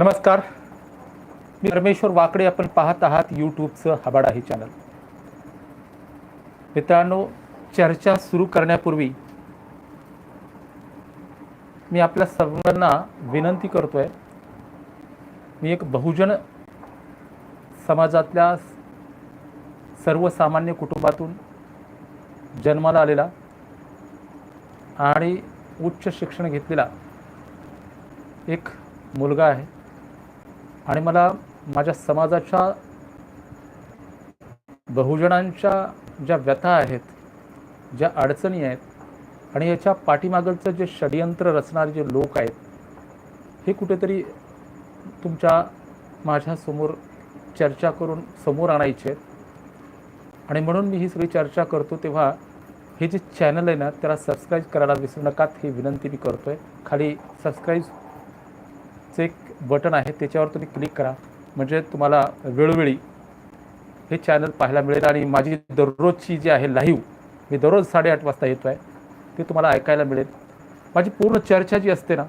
नमस्कार. मी परमेश्वर वाकडे आपण पाहत आहात यूट्यूबचं हबाडा हे चॅनल. मित्रांनो चर्चा सुरू करण्यापूर्वी मी आपल्या सर्वांना विनंती करतोय मी एक बहुजन समाजातल्या सर्वसामान्य कुटुंबातून जन्माला आलेला आणि उच्च शिक्षण घेतलेला एक मुलगा आहे. आणि मला माझ्या समाजाच्या बहुजनांच्या ज्या व्यथा आहेत ज्या अडचणी आहेत आणि याच्या पाठीमागचं जे षडयंत्र रचणारे जे लोक आहेत हे कुठेतरी तुमच्या माझ्यासमोर चर्चा करून समोर आणायचे आहेत. आणि म्हणून मी ही सगळी चर्चा करतो तेव्हा हे जे चॅनल आहे ना त्याला सबस्क्राईब करायला विसरू नका ही विनंती मी करतो आहे खाली असं एक बटन आहे त्याच्यावर तुम्ही क्लिक करा. म्हणजे तुम्हाला वेळोवेळी हे चॅनल पाहायला मिळेल आणि माझी दररोजची जी आहे लाईव्ह मी दररोज साडेआठ वाजता येतो आहे ते तुम्हाला ऐकायला मिळेल. माझी पूर्ण चर्चा जी असते ना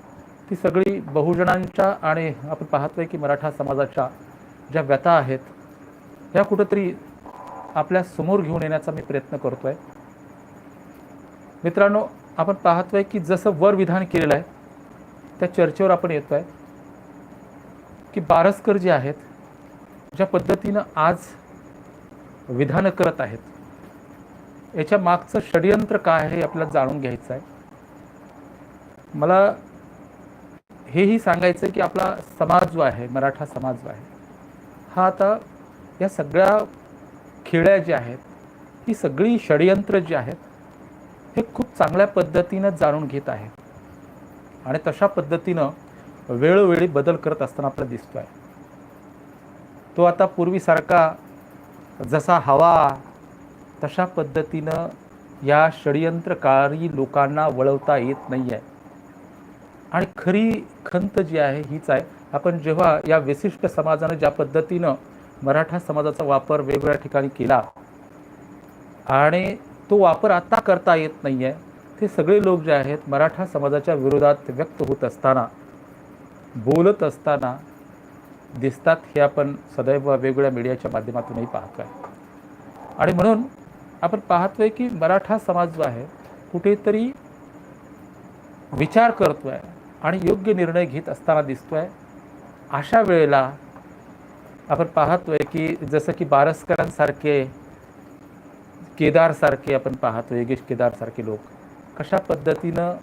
ती सगळी बहुजनांच्या आणि आपण पाहतोय की मराठा समाजाच्या ज्या व्यथा आहेत ह्या कुठंतरी आपल्यासमोर घेऊन येण्याचा मी प्रयत्न करतो आहे मित्रांनो आपण पाहतोय की जसं वर विधान केलेलं आहे त्या चर्चेवर आपण येतो आहे की बारसकर जे आहेत ज्या पद्धतीनं आज विधानं करत आहेत याच्या मागचं षडयंत्र काय आहे हे आपल्याला जाणून घ्यायचं आहे. मला हेही सांगायचं आहे की आपला समाज जो आहे मराठा समाज जो आहे हा आता या सगळ्या खेळ्या ज्या आहेत ही सगळी षडयंत्र जी आहेत हे खूप चांगल्या पद्धतीनं जाणून घेत आहे आणि तशा पद्धतीनं वेळोवेळी बदल करत असताना आपल्याला दिसतो आहे तो आता पूर्वीसारखा जसा हवा तशा पद्धतीनं या षडयंत्रकारी लोकांना वळवता येत नाही आहे आणि खरी खंत जी आहे हीच आहे. आपण जेव्हा या विशिष्ट समाजानं ज्या पद्धतीनं मराठा समाजाचा वापर वेगवेगळ्या ठिकाणी केला आणि तो वापर आता करता येत नाही आहे ते सगळे लोक जे आहेत मराठा समाजाच्या विरोधात व्यक्त होत असताना बोलत असताना दिसतात हे आपण सदैव वेगवेगळ्या मीडियाच्या माध्यमातूनही पाहतो आहे आणि म्हणून आपण पाहतोय की मराठा समाज जो आहे कुठेतरी विचार करतो आहे आणि योग्य निर्णय घेत असताना दिसतो आहे अशा वेळेला आपण पाहतोय की जसं की बारसकरांसारखे केदारसारखे आपण पाहतो योगेश केदारसारखे लोक कशा पद्धतीनं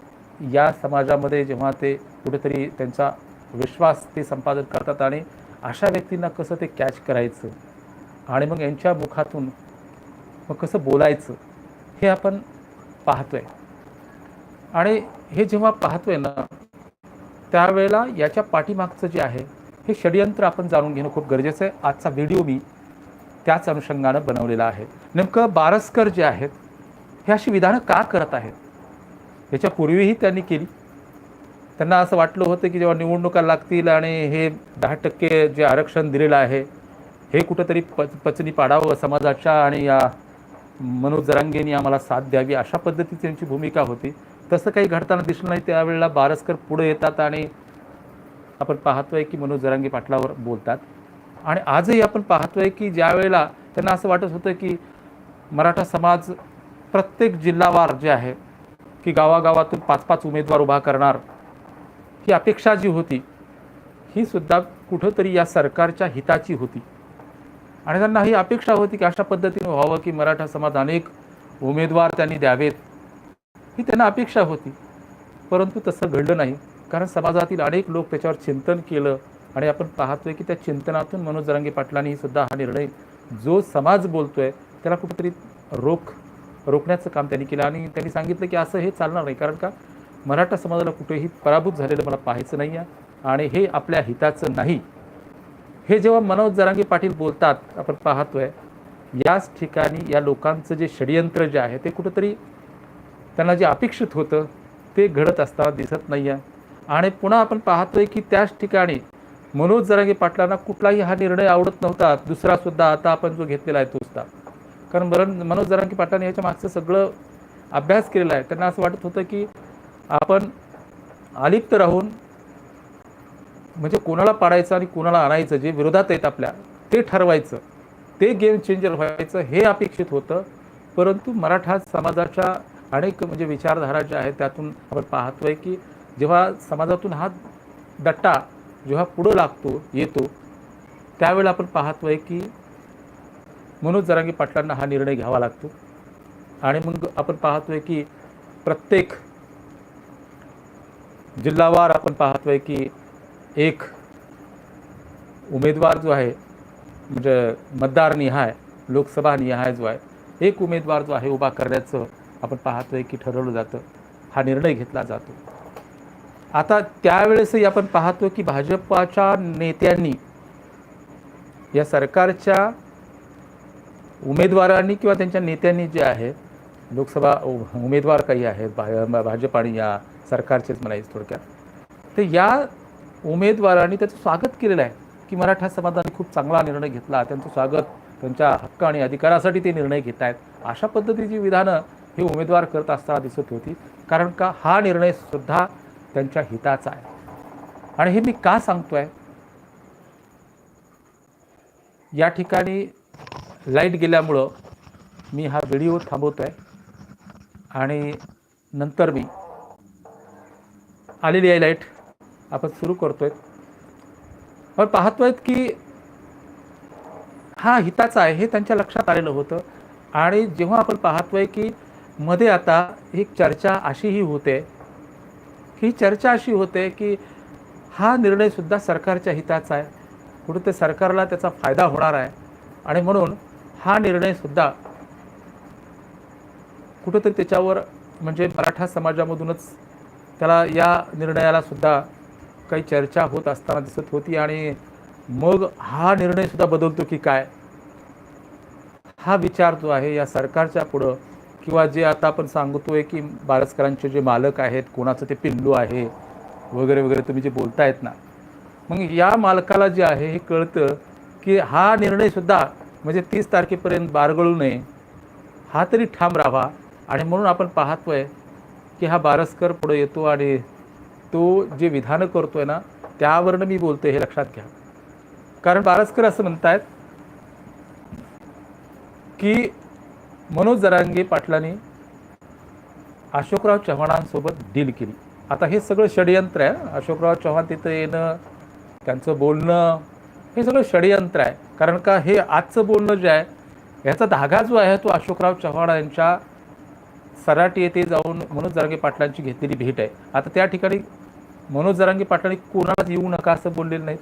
या समाजामध्ये जेव्हा ते कुठेतरी त्यांचा विश्वास ते संपादन करतात आणि अशा व्यक्तींना कसं ते कॅच करायचं? आणि मग यांच्या मुखातून मग कसं बोलायचं? हे आपण पाहतोय. आणि हे जेव्हा पाहतोय ना त्यावेळेला याच्या पाठीमागचं जे आहे हे षडयंत्र आपण जाणून घेणं खूप गरजेचं आहे. आजचा व्हिडिओ मी त्याच अनुषंगानं बनवलेला आहे. नेमकं बारसकर जे आहेत हे अशी विधानं का करत आहेत? याच्या पूर्वीही त्यांनी केली. त्यांना असं वाटलं होतं की जेव्हा निवडणुका लागतील आणि हे दहा टक्के जे आरक्षण दिलेलं आहे हे कुठंतरी पच पचनी पाडावं समाजाच्या आणि या मनोज जरांगेंनी आम्हाला साथ द्यावी अशा पद्धतीची त्यांची भूमिका होती. तसं काही घडताना दिसलं नाही त्यावेळेला बारसकर पुढे येतात आणि आपण पाहतोय की मनोज जरांगे पाटलावर बोलतात. आणि आजही आपण पाहतोय की ज्या वेळेला त्यांना असं वाटत होतं की मराठा समाज प्रत्येक जिल्हावार जे आहे की गावागावातून पाच पाच उमेदवार उभा करणार ही अपेक्षा जी होती ही सुद्धा कुठंतरी या सरकारच्या हिताची होती. आणि त्यांना ही अपेक्षा होती की अशा पद्धतीने व्हावं की मराठा समाज अनेक उमेदवार त्यांनी द्यावेत ही त्यांना अपेक्षा होती. परंतु तसं घडलं नाही. कारण समाजातील अनेक लोक त्याच्यावर चिंतन केलं आणि आपण पाहतोय की त्या चिंतनातून मनोज जरांगे पाटलांनी सुद्धा हा निर्णय जो समाज बोलतोय त्याला कुठेतरी रोख रोखण्याचं काम त्यांनी केलं. आणि त्यांनी सांगितलं की असं हे चालणार नाही. कारण का? मराठा समाजाला कुठेही पराभूत झालेलं मला पाहायचं नाही आहे आणि हे आपल्या हिताचं नाही. हे जेव्हा मनोज जरांगे पाटील बोलतात आपण पाहतोय याच ठिकाणी या लोकांचं जे षडयंत्र जे आहे ते कुठंतरी त्यांना जे अपेक्षित होतं ते घडत असताना दिसत नाही आहे आणि पुन्हा आपण पाहतोय की त्याच ठिकाणी मनोज जरांगे पाटलांना कुठलाही हा निर्णय आवडत नव्हता. दुसरासुद्धा आता आपण जो घेतलेला आहे तो. सुद्धा कारण बरं मनोज जरांगे पाटलांनी याच्या मागचं सगळं अभ्यास केलेला आहे. त्यांना असं वाटत होतं की आपण अलिप्त राहून म्हणजे कोणाला पाडायचं आणि कोणाला आणायचं जे विरोधात आहेत आपल्या ते ठरवायचं. ते गेम चेंजर व्हायचं हे अपेक्षित होतं. परंतु मराठा समाजाच्या अनेक म्हणजे विचारधारा ज्या आहेत त्यातून आपण पाहतोय की जेव्हा समाजातून हा दट्टा जेव्हा पुढं लागतो येतो त्यावेळेला आपण पाहतोय की मनोज जरांगी पाटलांना हा निर्णय घ्यावा लागतो. आणि मग आपण पाहतोय की प्रत्येक जिल्हावार आपण पाहतोय की एक उमेदवार जो आहे म्हणजे मतदारनिहाय लोकसभा निहाय जो आहे एक उमेदवार जो आहे उभा करण्याचं आपण पाहतोय की ठरवलं जातं हा निर्णय घेतला जातो. आता त्यावेळेसही आपण पाहतो की भाजपाच्या नेत्यांनी या सरकारच्या उमेदवारांनी किंवा त्यांच्या नेत्यांनी जे आहे लोकसभा उमेदवार काही आहेत भा भाजप आणि या सरकारचेच म्हणायचं थोडक्यात. तर या उमेदवारांनी त्याचं स्वागत केलेलं आहे की मराठा समाजाने खूप चांगला निर्णय घेतला त्यांचं स्वागत त्यांच्या हक्क आणि अधिकारासाठी ते निर्णय घेत आहेत. अशा पद्धतीची विधानं हे उमेदवार करत असताना दिसत होती कारण का हा निर्णय सुद्धा त्यांच्या हिताचा आहे. आणि हे मी का सांगतोय? या ठिकाणी लाइट गेल्यामुळं मी हा व्हिडिओ थांबवतो आहे आणि नंतर मी आलेली आहे लाइट आपण सुरू करतोय. और पाहतोय की हा हिताचा आहे हे त्यांच्या लक्षात आलेलं होतं. आणि जेव्हा आपण पाहतोय की मध्ये आता एक चर्चा अशीही होते. ही चर्चा अशी होते की हा निर्णयसुद्धा सरकारच्या हिताचा आहे. कुठं ते सरकारला त्याचा फायदा होणार आहे. आणि म्हणून हा निर्णयसुद्धा कुठंतरी त्याच्यावर म्हणजे मराठा समाजामधूनच त्याला या निर्णयाला सुद्धा काही चर्चा होत असताना दिसत होती आणि मग हा निर्णयसुद्धा बदलतो की काय? हा विचार जो आहे या सरकारच्या पुढं किंवा जे आता आपण सांगतोय की बारसकरांचे जे मालक आहेत कोणाचं ते पिल्लू आहे वगैरे वगैरे तुम्ही जे बोलतायत ना मग या मालकाला जे आहे हे कळतं की हा निर्णयसुद्धा म्हणजे तीस तारखेपर्यंत बारगळू नये हा तरी ठाम राहावा आणि म्हणून आपण पाहतोय की हा बारसकर पुढे येतो आणि तो जे विधानं करतोय ना त्यावरनं मी बोलतोय हे लक्षात घ्या. कारण बारसकर असं म्हणतायत की मनोज जरांगे पाटलांनी अशोकराव चव्हाणांसोबत डील केली. आता हे सगळं षडयंत्र आहे. अशोकराव चव्हाण तिथं येणं त्यांचं बोलणं हे सगळं षडयंत्र आहे. कारण का हे आजचं बोलणं जे आहे ह्याचा धागा जो आहे तो अशोकराव चव्हाण यांच्या सराटी येथे जाऊन मनोज जरांगे पाटलांची घेतलेली भेट आहे. आता त्या ठिकाणी मनोज जरांगे पाटलांनी कोणालाच येऊ नका असं बोललेलं नाही.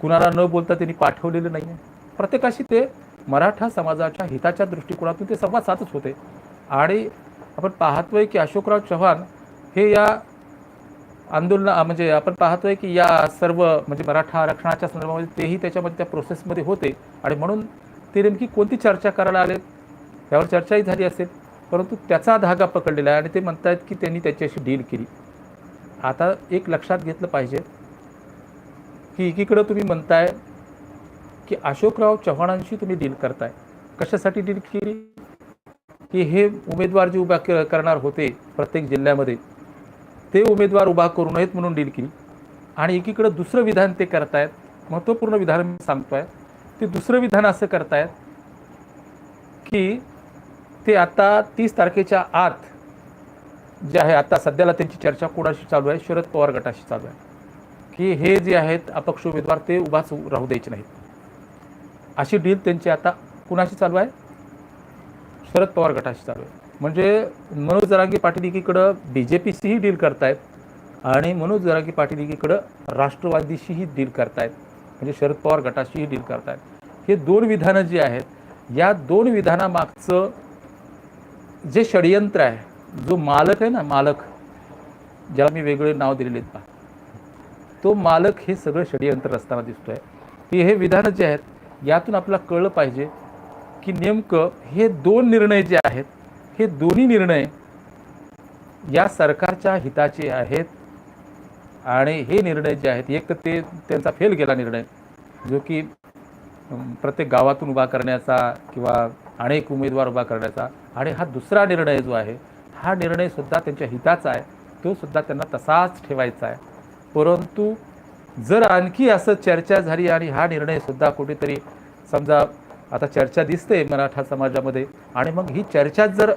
कुणाला न बोलता त्यांनी पाठवलेलं नाही आहे प्रत्येकाशी ते मराठा समाजाच्या हिताच्या दृष्टिकोनातून ते संवाद साधत होते. आणि आपण पाहतोय की अशोकराव चव्हाण हे या आंदोलन म्हणजे आपण पाहतोय की या सर्व म्हणजे मराठा आरक्षणाच्या संदर्भामध्ये तेही त्याच्यामध्ये त्या प्रोसेसमध्ये होते. आणि म्हणून ते नेमकी कोणती चर्चा करायला आले त्यावर चर्चाही झाली असेल. परंतु त्याचा धागा पकडलेला आहे आणि ते म्हणतायत की त्यांनी त्याच्याशी डील केली. आता एक लक्षात घेतलं पाहिजे की एकीकडं तुम्ही म्हणताय की अशोकराव चव्हाणांशी तुम्ही डील करताय. कशासाठी डील केली? की हे उमेदवार जे उभा के- करणार होते प्रत्येक जिल्ह्यामध्ये ते उमेदवार उभा करू नयेत म्हणून डील केली. आणि एकीकडं दुसरं विधान ते करतायत महत्त्वपूर्ण विधान मी सांगतोय ते दुसरं विधान असं करतायत की ते आता तीस तारखेच्या आत जे आहे आता सध्याला त्यांची चर्चा कोणाशी चालू आहे? शरद पवार गटाशी चालू आहे. की हे जे आहेत अपक्ष उमेदवार ते उभाच राहू द्यायचे नाहीत. अशी डील त्यांची आता कुणाशी चालू आहे? शरद पवार गटाशी चालू आहे. म्हणजे Manoj Jarange Patil एकीकडं B J पीशीही deal करतायत आणि मनोज जरांगी पाटील एकीकडं राष्ट्रवादीशीही डील करतायत. म्हणजे शरद पवार गटाशीही डील करतायत. हे दोन विधानं जी आहेत या दोन विधानामागचं जे षडयंत्र आहे जो मालक आहे ना मालक ज्याला मी वेगळे नाव दिलेले आहेत पहा. तो मालक हे सगळं षडयंत्र असताना दिसतोय. की हे विधानं जे आहेत यातून आपल्याला कळलं पाहिजे की नेमकं हे दोन निर्णय जे आहेत हे दोन्ही निर्णय या सरकारच्या हिताचे आहेत आणि हे निर्णय जे आहेत एक तर ते त्यांचा फेल गेला निर्णय जो की प्रत्येक गावातून उभा करण्याचा किंवा अनेक उमेदवार उभा करण्याचा आणि हा दुसरा निर्णय जो आहे हा निर्णयसुद्धा त्यांच्या हिताचा आहे. तो सुद्धा त्यांना तसाच ठेवायचा आहे. परंतु जर आणखी असं चर्चा झाली आणि हा निर्णयसुद्धा कुठेतरी समजा आता चर्चा दिसते मराठा समाजामध्ये आणि मग ही चर्चा जर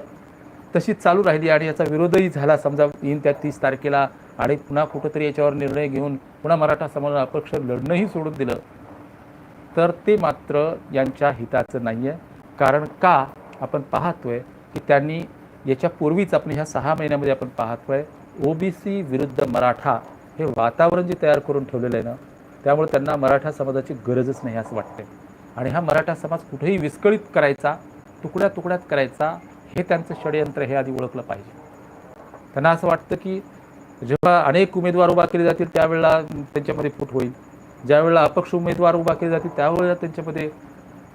तशीच चालू राहिली आणि याचा विरोधही झाला समजा तीन त्या तीस तारखेला आणि पुन्हा कुठंतरी याच्यावर निर्णय घेऊन पुन्हा मराठा समाजाला अपक्ष लढणंही सोडून दिलं तर ते मात्र यांच्या हिताचं नाही आहे कारण का? आपण पाहतोय की त्यांनी याच्यापूर्वीच आपण ह्या सहा महिन्यामध्ये आपण पाहतोय ओबीसी विरुद्ध मराठा हे वातावरण जे तयार करून ठेवलेलं आहे ना त्यामुळे त्यांना मराठा समाजाची गरजच नाही असं वाटते आणि हा मराठा समाज कुठेही विस्कळीत करायचा तुकड्या तुकड्यात करायचा हे त्यांचं षडयंत्र हे आधी ओळखलं पाहिजे. त्यांना असं वाटतं की जेव्हा अनेक उमेदवार उभा केले जातील त्यावेळेला त्यांच्यामध्ये फूट होईल. ज्यावेळेला अपक्ष उमेदवार उभा केले जातील त्यावेळेला त्यांच्यामध्ये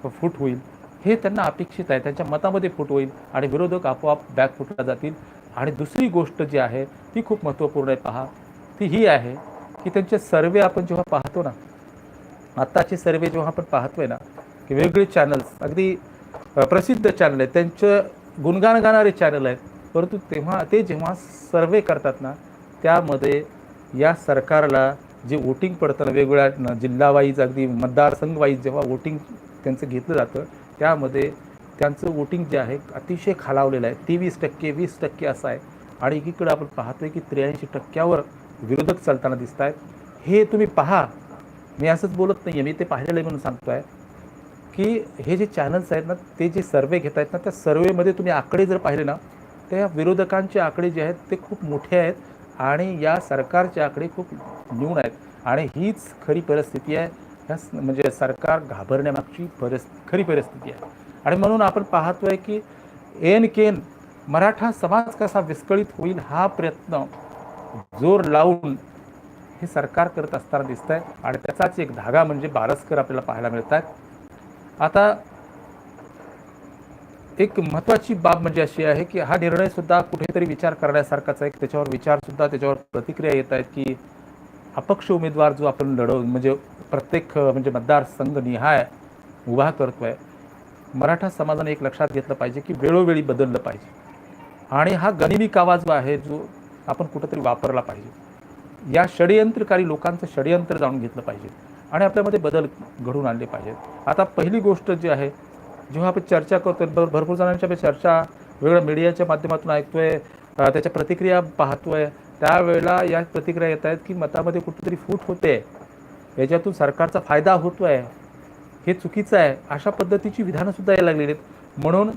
फूट होईल. हे त्यांना अपेक्षित आहे. त्यांच्या मतामध्ये फूट होईल आणि विरोधक आपोआप बॅकफुटला जातील. आणि दुसरी गोष्ट जी आहे ती खूप महत्त्वपूर्ण आहे. पहा ती ही आहे की त्यांचे सर्वे आपण जेव्हा पाहतो ना आत्ताचे सर्वे जेव्हा आपण पाहतोय ना की वेगवेगळे चॅनल्स अगदी प्रसिद्ध चॅनल आहेत. त्यांचं गुणगान गाणारे चॅनल आहेत. परंतु तेव्हा ते जेव्हा सर्वे करतात ना त्यामध्ये या सरकारला जे वोटिंग पडतं ना वेगवेगळ्या जिल्हावाईज अगदी मतदारसंघवाईज जेव्हा वोटिंग त्यांचं घेतलं जातं त्यामध्ये त्यांचं वोटिंग जे आहे अतिशय खालावलेलं आहे. तेवीस टक्के वीस टक्के असं आहे. आणि एकीकडे आपण पाहतोय की त्र्याऐंशी टक्क्यावर विरोधक चालताना दिसत आहेत हे तुम्ही पहा. मी असंच बोलत नाही आहे मी ते पाहिलेलं आहे म्हणून सांगतो आहे की हे जे चॅनल्स आहेत ना ते जे सर्वे घेत आहेत ना त्या सर्वेमध्ये तुम्ही आकडे जर पाहिले ना त्या विरोधकांचे आकडे जे आहेत ते खूप मोठे आहेत. आणि या सरकारचे आकडे खूप न्यून आहेत. आणि हीच खरी परिस्थिती आहे. ह्या म्हणजे सरकार घाबरण्यामागची परिस खरी परिस्थिती आहे. आणि म्हणून आपण पाहतोय की एन केन मराठा समाज कसा विस्कळीत होईल हा प्रयत्न जोर लावून हे सरकार करत असताना दिसत आहे आणि त्याचाच एक धागा म्हणजे बारसकर आपल्याला पाहायला मिळत आहेत आता एक महत्त्वाची बाब म्हणजे अशी आहे की हा निर्णय सुद्धा कुठेतरी विचार करण्यासारखाच आहे. त्याच्यावर विचारसुद्धा त्याच्यावर प्रतिक्रिया येत आहेत की अपक्ष उमेदवार जो आपण लढवून म्हणजे प्रत्येक म्हणजे मतदारसंघ निहाय उभा करतो आहे मराठा समाजाने एक लक्षात घेतलं पाहिजे की वेळोवेळी बदललं पाहिजे. आणि हा गनिमी कावा जो आहे जो आपण कुठंतरी वापरला पाहिजे. या षडयंत्रकारी लोकांचं षडयंत्र जाणून घेतलं पाहिजे आणि आपल्यामध्ये बदल घडून आणले पाहिजेत. आता पहिली गोष्ट जी आहे जेव्हा आपण चर्चा करतो भर भरपूर जणांच्या आपण चर्चा वेगळ्या मीडियाच्या माध्यमातून ऐकतोय त्याच्या प्रतिक्रिया पाहतोय त्यावेळेला या प्रतिक्रिया येत आहेत की मतामध्ये कुठेतरी फूट होते. याच्यातून सरकारचा फायदा होतो आहे हे चुकीचं आहे. अशा पद्धतीची विधानंसुद्धा यायला लागलेली आहेत. म्हणून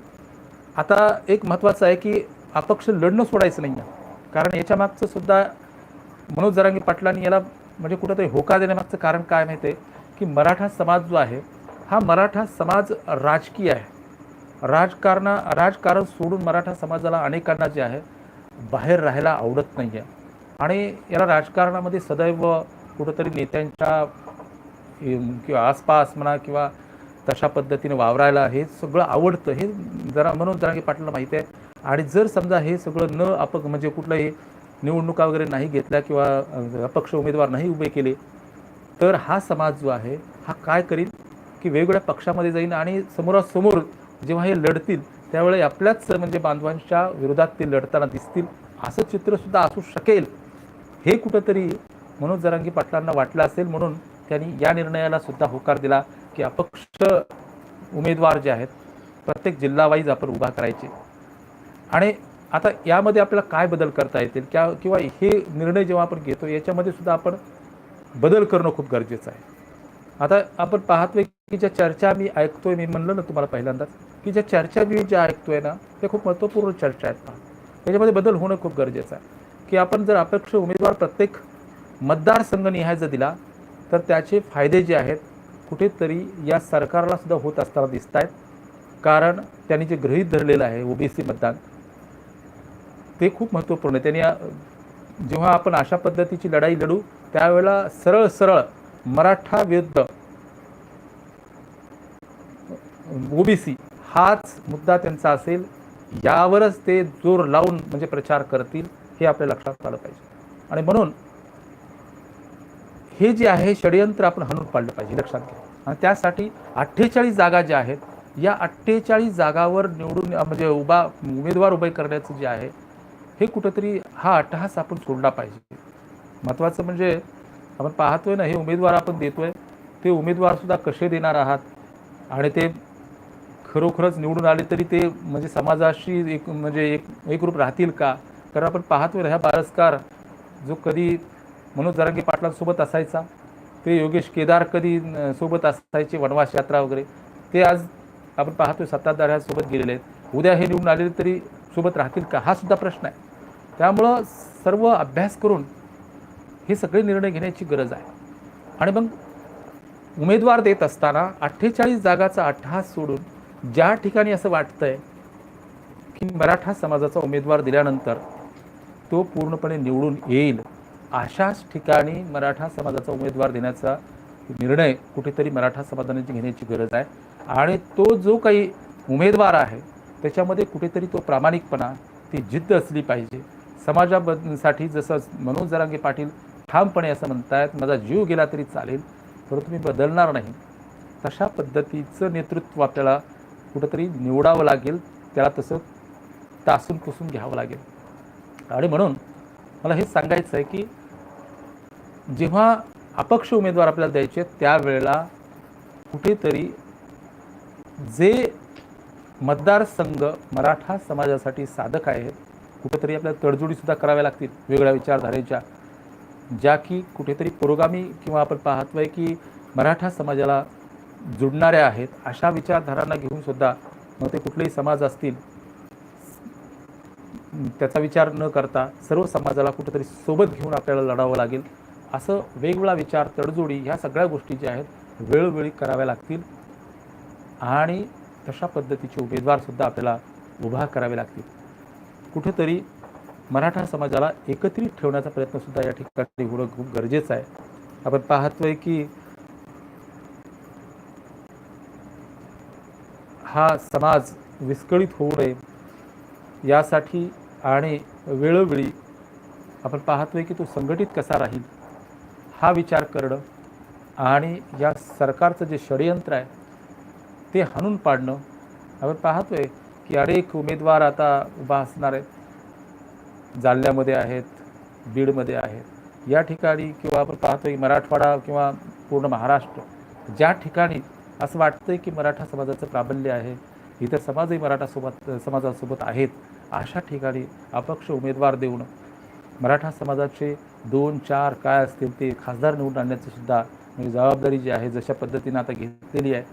आता एक महत्त्वाचं आहे की अपक्ष लढणं सोडायचं नाही आहे कारण याच्या मागचं सुद्धा मनोज जरांगे पाटलांनी याला म्हणजे कुठंतरी होका देण्यामागचं कारण काय माहिती आहे? की मराठा समाज जो आहे हा मराठा समाज राजकीय आहे. राजकारणा राजकारण सोडून मराठा समाजाला अनेकांना जे आहे बाहेर राहायला आवडत नाही आहे आणि याला राजकारणामध्ये सदैव कुठंतरी नेत्यांच्या किंवा आसपास म्हणा किंवा तशा पद्धतीने वावरायला हे सगळं आवडतं. हे जरा म्हणून जरा पाटलाला माहिती आहे. आणि जर समजा हे सगळं न अपक म्हणजे कुठलंही निवडणुका वगैरे नाही घेतल्या किंवा अपक्ष उमेदवार नाही उभे केले तर हा समाज जो आहे हा काय करील? की वेगवेगळ्या पक्षामध्ये जाईल आणि समोरासमोर जेव्हा हे लढतील त्यावेळी आपल्याच म्हणजे बांधवांच्या विरोधात ते लढताना दिसतील असं चित्रसुद्धा असू शकेल. हे कुठंतरी मनोज जरांगी पाटलांना वाटलं असेल म्हणून त्यांनी या निर्णयाला सुद्धा होकार दिला की अपक्ष उमेदवार जे आहेत प्रत्येक जिल्हावाईज आपण उभा करायचे. आणि आता यामध्ये आपल्याला काय बदल करता येतील? क्या किंवा हे निर्णय जेव्हा आपण घेतो याच्यामध्ये सुद्धा आपण बदल करणं खूप गरजेचं आहे. आता आपण पाहतोय की ज्या चर्चा मी ऐकतोय मी म्हणलं ना तुम्हाला पहिल्यांदाच की ज्या चर्चा मी ज्या ऐकतोय ना त्या खूप महत्त्वपूर्ण चर्चा आहेत. त्याच्यामध्ये बदल होणं खूप गरजेचं आहे. की आपण जर अपक्ष उमेदवार प्रत्येक मतदारसंघ निहाय जर दिला तर त्याचे फायदे जे आहेत कुठेतरी या सरकारला सुद्धा होत असताना दिसत आहेत कारण त्यांनी जे गृहीत धरलेलं आहे ओबीसी मतदान ते खूप महत्त्वपूर्ण आहे. त्यांनी जेव्हा आपण अशा पद्धतीची लढाई लढू त्यावेळेला सरळ सरळ मराठा विरुद्ध ओबीसी हाच मुद्दा त्यांचा असेल. यावरच ते जोर लावून म्हणजे प्रचार करतील. हे आपल्या लक्षात आलं पाहिजे. आणि म्हणून हे जे आहे षडयंत्र आपण हणून पाडलं पाहिजे लक्षात घ्या. आणि त्यासाठी अठ्ठेचाळीस जागा ज्या आहेत या अठ्ठेचाळीस जागावर निवडून म्हणजे उभा उमेदवार उभे करण्याचं जे आहे हे कुठंतरी हा अट्टहास आपण सोडला पाहिजे. महत्त्वाचं म्हणजे आपण पाहतोय ना हे उमेदवार आपण देतोय ते उमेदवारसुद्धा कसे देणार आहात? आणि ते खरोखरच निवडून आले तरी ते म्हणजे समाजाशी एक म्हणजे एक एकरूप राहतील का? कारण आपण पाहतो ह्या बारसकार जो कधी मनोज जरांगे पाटलांसोबत असायचा ते योगेश केदार कधी सोबत असायचे वनवास यात्रा वगैरे ते आज आपण पाहतोय सत्ताधाऱ्यांसोबत गेलेले आहेत. उद्या हे निवडून आलेले तरी सोबत राहतील का? हा सुद्धा प्रश्न आहे. त्यामुळं सर्व अभ्यास करून हे सगळे निर्णय घेण्याची गरज आहे. आणि मग उमेदवार देत असताना अठ्ठेचाळीस जागाचा अट्टहास सोडून ज्या ठिकाणी असं वाटतंय की मराठा समाजाचा उमेदवार दिल्यानंतर तो पूर्णपणे निवडून येईल अशाच ठिकाणी मराठा समाजाचा उमेदवार देण्याचा निर्णय कुठेतरी मराठा समाजाने घेण्याची गरज आहे. आणि तो जो काही उमेदवार आहे त्याच्यामध्ये कुठेतरी तो प्रामाणिकपणा ती जिद्द असली पाहिजे. समाजासाठी जसं मनोज जरांगे पाटील ठामपणे असं म्हणतायत माझा जीव गेला तरी चालेल परंतु मी बदलणार नाही. तशा पद्धतीचं नेतृत्व आपल्याला कुठंतरी निवडावं लागेल त्याला तसं तासून पुसून घ्यावं लागेल. आणि म्हणून मला हे सांगायचं आहे की जेव्हा अपक्ष उमेदवार आपल्याला द्यायचे त्यावेळेला कुठेतरी जे मतदारसंघ मराठा समाजासाठी साधक आहेत कुठेतरी आपल्याला तडजोडीसुद्धा कराव्या लागतील वेगळ्या विचारधारेच्या. ज्या की कुठेतरी पुरोगामी किंवा आपण पाहतोय की मराठा समाजाला जुडणाऱ्या आहेत अशा विचारधारांना घेऊन सुद्धा मग ते कुठलेही समाज असतील त्याचा विचार न करता सर्व समाजाला कुठेतरी सोबत घेऊन आपल्याला लढावं लागेल. असं वेगवेगळा विचार तडजोडी ह्या सगळ्या गोष्टी ज्या आहेत वेळोवेळी कराव्या लागतील. आणि तशा पद्धतीचे उमेदवारसुद्धा आपल्याला उभा करावे लागतील. कुठेतरी मराठा समाजाला एकत्रित ठेवण्याचा प्रयत्नसुद्धा या ठिकाणी होणं खूप गरजेचं आहे. आपण पाहतोय की हा समाज विस्कळीत होऊ नये यासाठी आणि वेळोवेळी आपण पाहतोय की तो संघटित कसा राहील हा विचार करणं आणि या सरकारचं जे षडयंत्र आहे ते हाणून पाडणं. आपण पाहतोय की अनेक उमेदवार आता उभा असणार आहेत. जालन्यामध्ये आहेत बीडमध्ये आहेत. या ठिकाणी किंवा आपण पाहतोय मराठवाडा किंवा पूर्ण महाराष्ट्र ज्या ठिकाणी असं वाटतंय की मराठा समाजाचं प्राबल्य आहे इतर समाजही मराठासोबत समाजासोबत आहेत. अशा ठिकाणी अपक्ष उमेदवार देऊन मराठा समाजाचे दोन चार काय असतील ते खासदार निवडून आणण्याची सुद्धा म्हणजे जबाबदारी जी आहे जशा पद्धतीनं आता घेतलेली आहे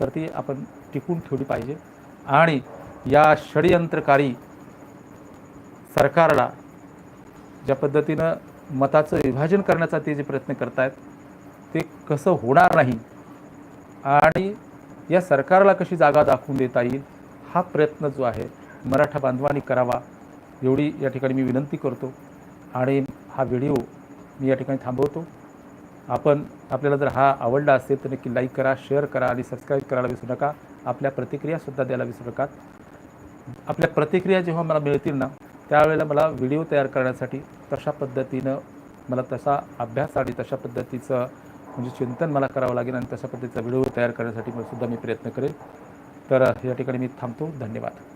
तर ती आपण टिकून ठेवली पाहिजे. आणि या षडयंत्रकारी सरकारला ज्या पद्धतीनं मताचं विभाजन करण्याचा ते जे प्रयत्न करतायत ते कसं होणार नाही आणि या सरकारला कशी जागा दाखवून देता येईल हा प्रयत्न जो आहे मराठा बांधवांनी करावा एवढी या ठिकाणी मी विनंती करतो. आणि हा व्हिडिओ मी या ठिकाणी थांबवतो. आपण आपल्याला जर हा आवडला असेल तर नक्की लाईक करा शेअर करा आणि सबस्क्राईब करायला विसरू नका. आपल्या प्रतिक्रियासुद्धा द्यायला विसरू नका. आपल्या प्रतिक्रिया जेव्हा मला मिळतील ना त्यावेळेला मला व्हिडिओ तयार करण्यासाठी तशा पद्धतीनं मला तसा अभ्यास आणि तशा पद्धतीचं म्हणजे चिंतन मला करावं लागेल आणि तशा पद्धतीचा व्हिडिओ तयार करण्यासाठी सुद्धा मी प्रयत्न करेन तर या ठिकाणी मी थांबतो. धन्यवाद.